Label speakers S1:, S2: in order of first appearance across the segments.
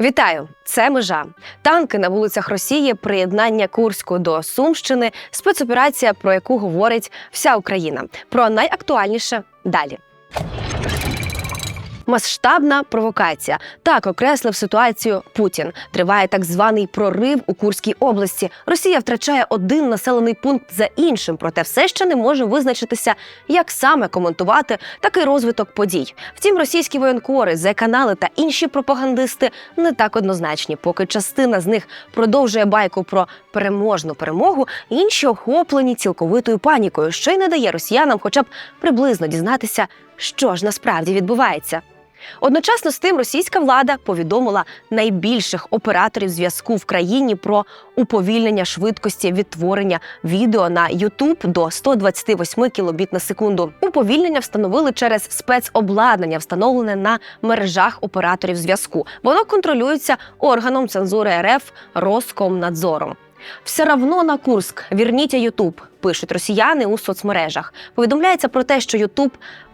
S1: Вітаю! Це межа. Танки на вулицях Росії, приєднання Курську до Сумщини, спецоперація, про яку говорить вся Україна. Про найактуальніше далі. Масштабна провокація так окреслив ситуацію Путін. Триває так званий прорив у Курській області. Росія втрачає один населений пункт за іншим, проте все ще не може визначитися, як саме коментувати такий розвиток подій. Втім, російські воєнкори, зеканали та інші пропагандисти не так однозначні. Поки частина з них продовжує байку про переможну перемогу, інші охоплені цілковитою панікою, що й не дає росіянам, хоча б приблизно дізнатися, що ж насправді відбувається. Одночасно з тим російська влада повідомила найбільших операторів зв'язку в країні про уповільнення швидкості відтворення відео на YouTube до 128 кілобіт на секунду. Уповільнення встановили через спецобладнання, встановлене на мережах операторів зв'язку. Воно контролюється органом цензури РФ Роскомнадзором. Все равно на Курск. Вірніть Ютуб, пишуть росіяни у соцмережах. Повідомляється про те, що Ютуб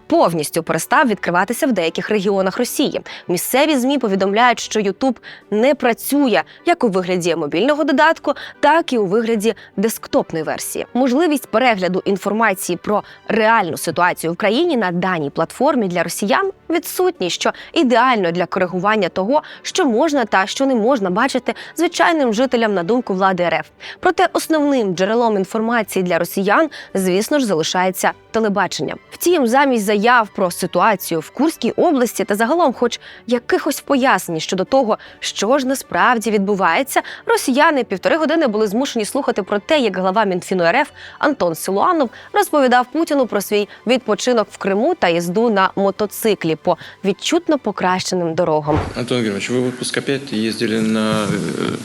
S1: повністю перестав відкриватися в деяких регіонах Росії. Місцеві змі повідомляють, що Ютуб не працює як у вигляді мобільного додатку, так і у вигляді десктопної версії. Можливість перегляду інформації про реальну ситуацію в країні на даній платформі для росіян відсутні, що ідеально для коригування того, що можна та що не можна бачити звичайним жителям на думку влади РФ. Проте основним джерелом інформації для росіян, звісно ж, залишається телебачення. Втім, замість заяв про ситуацію в Курській області та загалом, хоч якихось пояснень щодо того, що ж насправді відбувається, росіяни півтори години були змушені слухати про те, як глава Мінфіну РФ Антон Силуанов розповідав Путіну про свій відпочинок в Криму та їзду на мотоциклі по відчутно покращеним дорогам.
S2: Антон Германович, вы в отпуск опять ездили на, э,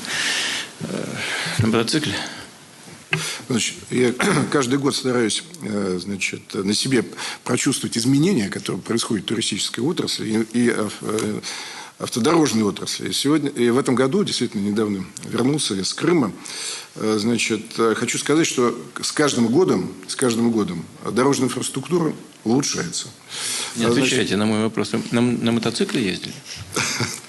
S2: э, на мотоцикле?
S3: Значит, я каждый год стараюсь э, значит, на себе прочувствовать изменения, которые происходят в туристической отрасли и, и э, автодорожной отрасли. И, сегодня, и в этом году, действительно, недавно вернулся с Крыма. Э, Значит, э, хочу сказать, что с каждым годом, с каждым годом дорожная инфраструктура улучшается.
S2: Не
S3: А, значит,
S2: отвечайте на мой вопрос. На, на мотоцикле ездили?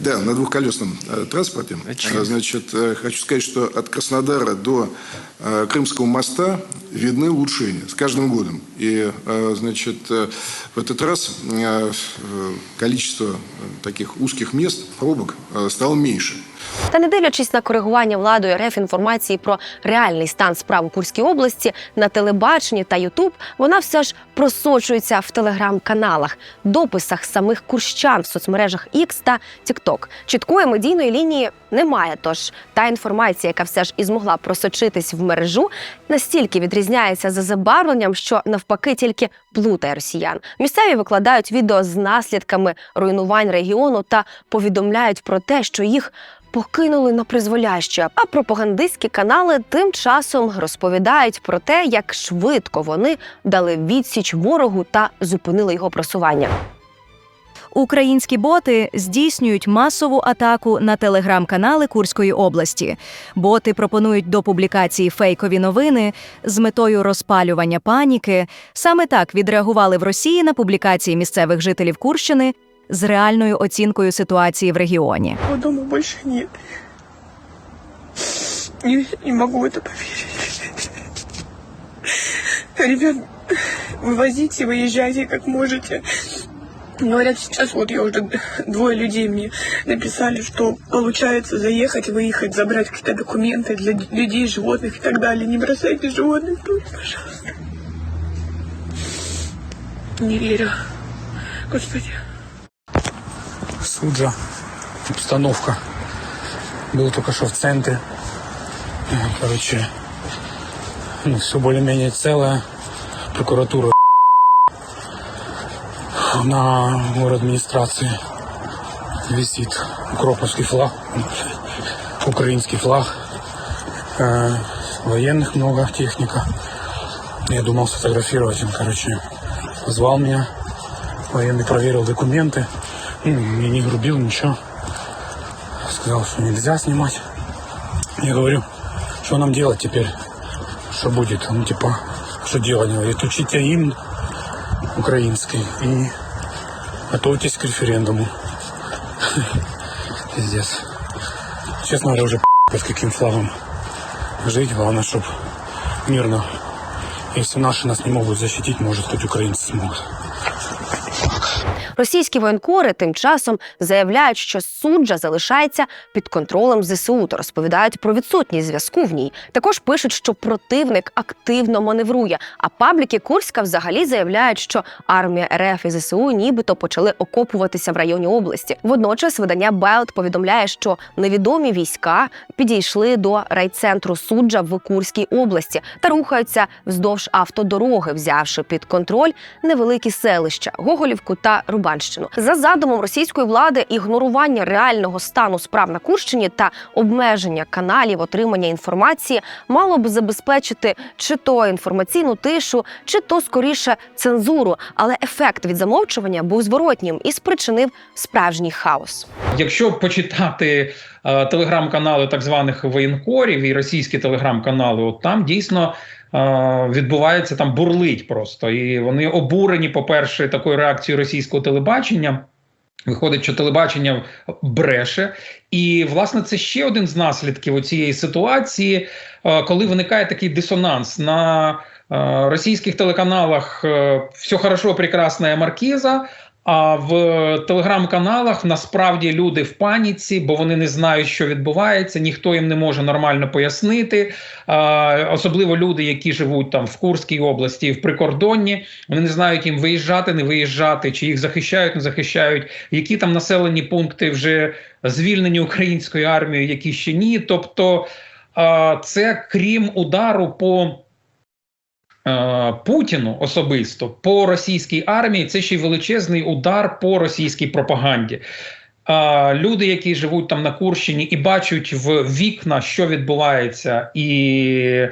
S3: Да, на двухколесном э, транспорте.
S2: Отлично.
S3: А, Значит, э, хочу сказать, что от Краснодара до э, Крымского моста видны улучшения с каждым годом. И, э, значит, э, в этот раз э, э, количество э, таких узких мест, пробок, э, стало меньше.
S1: Та не дивлячись на коригування владою РФ інформації про реальний стан справ у Курській області на телебаченні та Ютуб, вона все ж просочується в телеграм-каналах, дописах самих курщан в соцмережах X та TikTok. Чіткої медійної лінії немає. Тож та інформація, яка все ж і змогла просочитись в мережу, настільки відрізняється за забарвленням, що навпаки тільки плутає росіян. Місцеві викладають відео з наслідками руйнувань регіону та повідомляють про те, що їх покинули на призволяще. А пропагандистські канали тим часом розповідають про те, як швидко вони дали відсіч ворогу та зупинили його просування.
S4: Українські боти здійснюють масову атаку на телеграм-канали Курської області. Боти пропонують до публікації фейкові новини з метою розпалювання паніки. Саме так відреагували в Росії на публікації місцевих жителів Курщини з реальною оцінкою ситуації в регіоні.
S5: Его дома больше нет. Не, не могу это поверить. Ребят, вывозите, выезжайте как можете. Говорят, сейчас вот я уже двое людей мне написали, что получается заехать, выехать, забрать какие-то документы для людей, животных и так далее. Не бросайте животных тут, пожалуйста. Не верю. Господи.
S6: Суджа, обстановка. Был только что в центре. Э, Короче, ну, все более-менее целое. Прокуратура на город администрации висит укроповский флаг, украинский флаг. Э, военных много, техника. Я думал сфотографировать, он, короче, звал меня. Военный проверил документы. Ну, мне не грубил, ничего. Сказал, что нельзя снимать. Я говорю, что нам делать теперь? Что будет? Ну, типа, что делать? Он Говорит, учите им украинский и готовьтесь к референдуму. Пиздец. Честно говоря, уже под каким флагом жить. Главное, чтобы мирно. Если наши нас не могут защитить, может, хоть украинцы смогут.
S1: Російські воєнкори тим часом заявляють, що суджа залишається під контролем ЗСУ та розповідають про відсутність зв'язку в ній. Також пишуть, що противник активно маневрує. А пабліки Курська взагалі заявляють, що армія РФ і ЗСУ нібито почали окопуватися в районі області. Водночас видання Белт повідомляє, що невідомі війська підійшли до райцентру суджа в Курській області та рухаються вздовж автодороги, взявши під контроль невеликі селища Гоголівку та Рубанщину. За задумом російської влади ігнорування реального стану справ на Курщині та обмеження каналів отримання інформації мало б забезпечити чи то інформаційну тишу, чи то скоріше цензуру. Але ефект від замовчування був зворотнім і спричинив справжній хаос.
S7: Якщо почитати е, телеграм-канали так званих воєнкорів і російські телеграм-канали, от там дійсно відбувається там бурлить просто, і вони обурені, по-перше, такою реакцією російського телебачення. Виходить, що телебачення бреше, і власне це ще один з наслідків цієї ситуації, е, коли виникає такий дисонанс на е, російських телеканалах. е, Все хорошо, прекрасна маркіза. А в телеграм-каналах насправді люди в паніці, бо вони не знають, що відбувається, ніхто їм не може нормально пояснити. А, особливо люди, які живуть там в Курській області, в прикордонні, вони не знають їм виїжджати, не виїжджати, чи їх захищають, не захищають, які там населені пункти вже звільнені українською армією, які ще ні. Тобто, а, це крім удару по. Е, Путіну особисто по російській армії це ще й величезний удар по російській пропаганді. Е, Люди, які живуть там на Курщині і бачать в вікна, що відбувається, і е,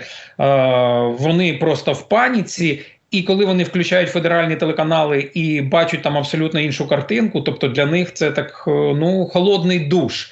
S7: вони просто в паніці. І коли вони включають федеральні телеканали і бачать там абсолютно іншу картинку, тобто для них це так е, ну холодний душ.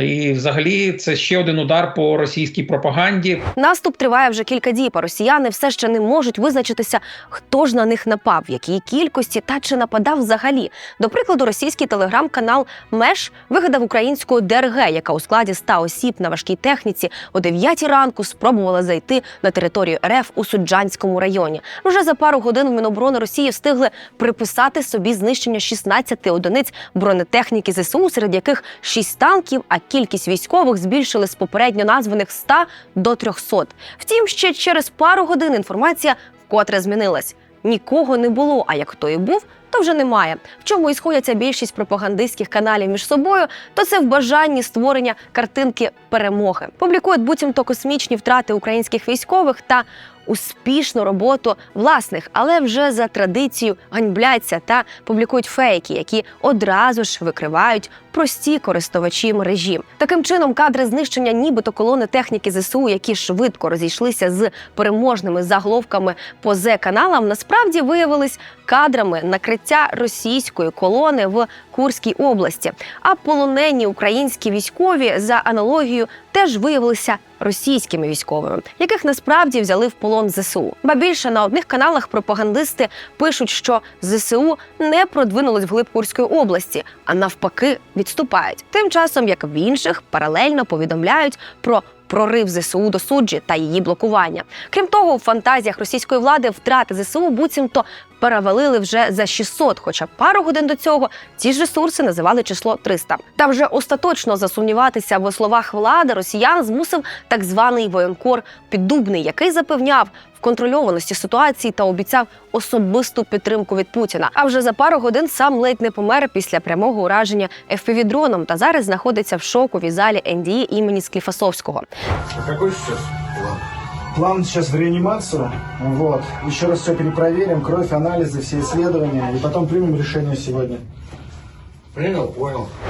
S7: І взагалі це ще один удар по російській пропаганді.
S1: Наступ триває вже кілька діб. а Росіяни все ще не можуть визначитися, хто ж на них напав, в якій кількості та чи нападав взагалі. До прикладу, російський телеграм-канал Меш вигадав українську ДРГ, яка у складі ста осіб на важкій техніці о 9 ранку спробувала зайти на територію РФ у Суджанському районі. Вже за пару годин в Міноборони Росії встигли приписати собі знищення 16 одиниць бронетехніки ЗСУ, серед яких 6 танків, а кількість військових збільшили з попередньо названих 100 до 300. Втім, ще через пару годин інформація вкотре змінилась. Нікого не було, а як хто і був, то вже немає. В чому і сходяться більшість пропагандистських каналів між собою, то це в бажанні створення картинки перемоги. Публікують буцімто космічні втрати українських військових та успішну роботу власних, але вже за традицією ганьбляться та публікують фейки, які одразу ж викривають прості користувачі мережі. Таким чином, кадри знищення, нібито колони техніки ЗСУ, які швидко розійшлися з переможними заголовками по з каналам, насправді виявились кадрами накриття російської колони в Курській області. А полонені українські військові за аналогією теж виявилися російськими військовими, яких насправді взяли в полон ЗСУ. Ба більше на одних каналах пропагандисти пишуть, що ЗСУ не продвинулись вглиб Курської області, а навпаки відступають. Тим часом, як в інших, паралельно повідомляють про. Прорив ЗСУ до суджі та її блокування. Крім того, у фантазіях російської влади втрати ЗСУ буцімто перевалили вже за 600, хоча пару годин до цього ці ж ресурси називали число 300. Та вже остаточно засумніватися в словах влади росіян змусив так званий воєнкор Піддубний, який запевняв контрольованості ситуації та обіцяв особисту підтримку від Путіна. А вже за пару годин сам ледь не помер після прямого ураження FPV-дроном та зараз знаходиться в шоковій залі НДІ імені Скліфасовського.
S8: Какой план? План сейчас в реанимацию. Вот. Еще раз все перепроверим, кровь, анализы, все исследования. И потом примем решение сегодня.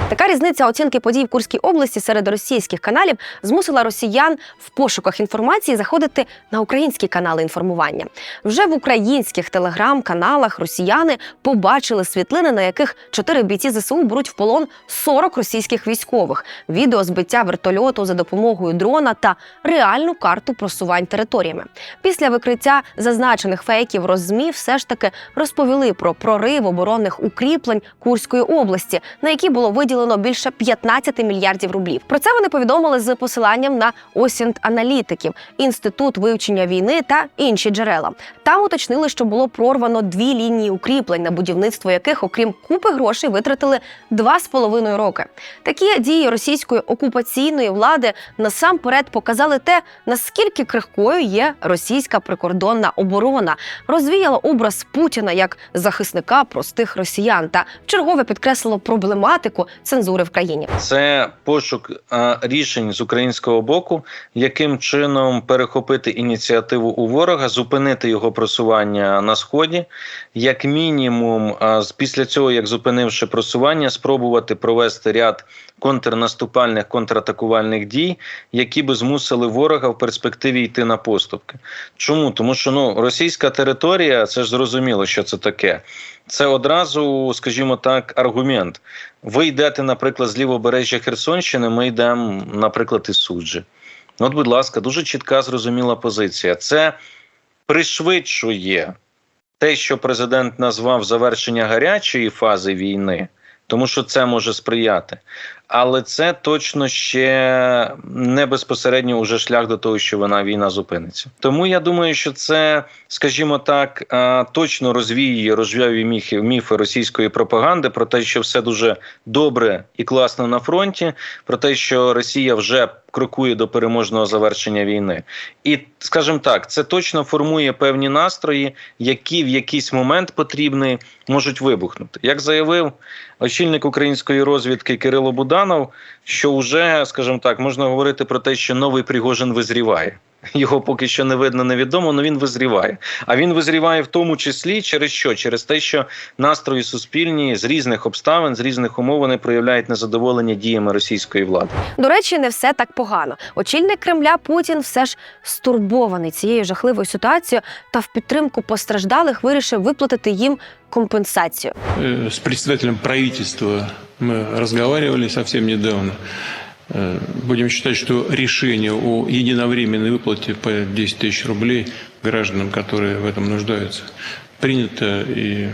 S1: Така різниця оцінки подій в Курській області серед російських каналів змусила росіян в пошуках інформації заходити на українські канали інформування. Вже в українських телеграм-каналах росіяни побачили світлини, на яких чотири бійці ЗСУ беруть в полон 40 російських військових, відео збиття вертольоту за допомогою дрона та реальну карту просувань територіями. Після викриття зазначених фейків роззмі все ж таки розповіли про прорив оборонних укріплень Курської області. Області, на які було виділено більше 15 мільярдів рублів. Про це вони повідомили з посиланням на осінт аналітиків, інститут вивчення війни та інші джерела. Там уточнили, що було прорвано дві лінії укріплень, на будівництво яких, окрім купи грошей, витратили два з половиною роки. Такі дії російської окупаційної влади насамперед показали те, наскільки крихкою є російська прикордонна оборона, розвіяла образ Путіна як захисника простих росіян та вчергове підкреслило проблематику цензури в країні.
S9: Це пошук е, рішень з українського боку, яким чином перехопити ініціативу у ворога, зупинити його просування на сході, як мінімум, а, з- після цього, як зупинивши просування, спробувати провести ряд контрнаступальних контратакувальних дій, які би змусили ворога в перспективі йти на поступки. Чому? Тому що ну російська територія, це ж зрозуміло, що це таке. Це одразу, скажімо так, аргумент. Ви йдете, наприклад, з лівобережжя Херсонщини, ми йдемо, наприклад, із суджі. От, будь ласка, дуже чітка, зрозуміла позиція. Це пришвидшує те, що президент назвав завершення гарячої фази війни, тому що це може сприяти. Але це точно ще не безпосередньо уже шлях до того, що вона війна зупиниться. Тому я думаю, що це, скажімо так, точно розвіює розв'яві міфи, міфи російської пропаганди про те, що все дуже добре і класно на фронті, про те, що Росія вже крокує до переможного завершення війни. І скажімо так, це точно формує певні настрої, які в якийсь момент потрібні можуть вибухнути. Як заявив очільник української розвідки Кирило Буданов, що вже, скажімо так, можна говорити про те, що новий Пригожин визріває. Його поки що не видно, невідомо, але він визріває. А він визріває в тому числі через що? Через те, що настрої суспільні з різних обставин, з різних умов вони проявляють незадоволення діями російської влади.
S1: До речі, не все так погано. Очільник Кремля Путін все ж стурбований цією жахливою ситуацією та в підтримку постраждалих вирішив виплатити їм компенсацію.
S10: Э, С председателем правительства мы разговаривали совсем недавно. Э, Будем считать, что решение о единовременной выплате по 10 тысяч рублей гражданам, которые в этом нуждаются, принято и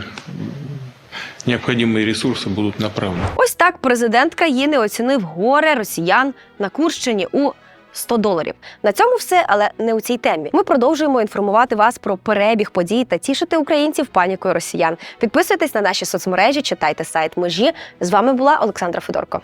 S10: необходимые ресурсы будут направлены.
S1: Ось так президент країни оцінив горе росіян на Курщині у 100 доларів. На цьому все, але не у цій темі. Ми продовжуємо інформувати вас про перебіг подій та тішити українців панікою росіян. Підписуйтесь на наші соцмережі, читайте сайт межі. З вами була Олександра Федорко.